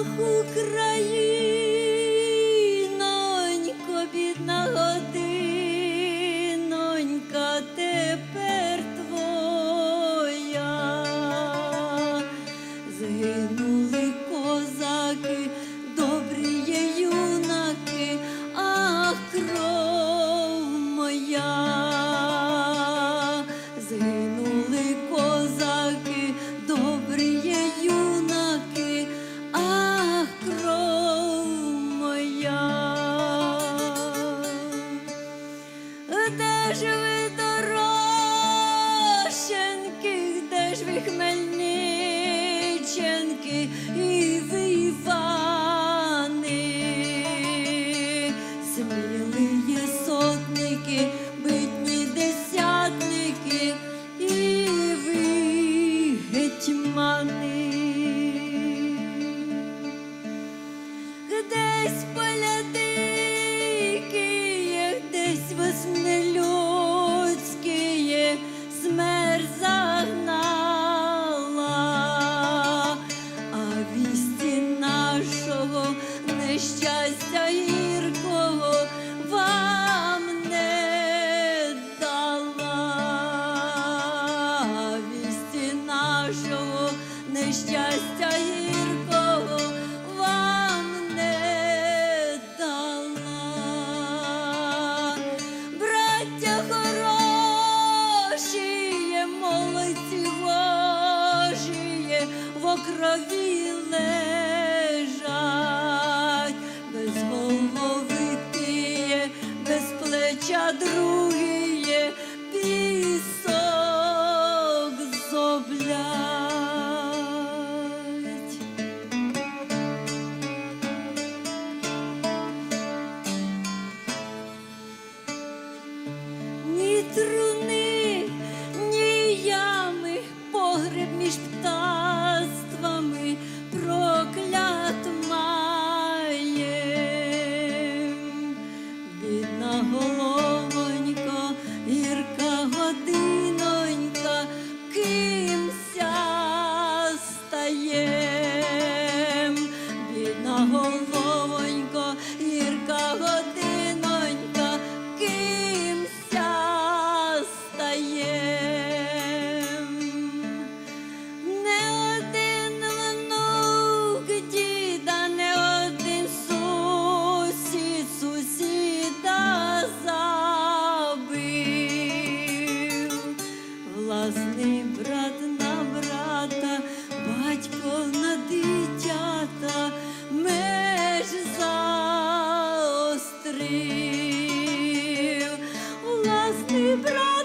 Ах, Українонько, бідна годинонька тепер твоя згину. де ж ви дорожченки, де ж ви хмельниченки і ви Івани, сміли є сотники, битні десятники і ви гетьмани. Десь поля. щастя гіркого вам не дала вісті нашого нещастя гіркого вам не дала, браття хороші є, молодці Божі в окрові. обля. amor. Власний брат.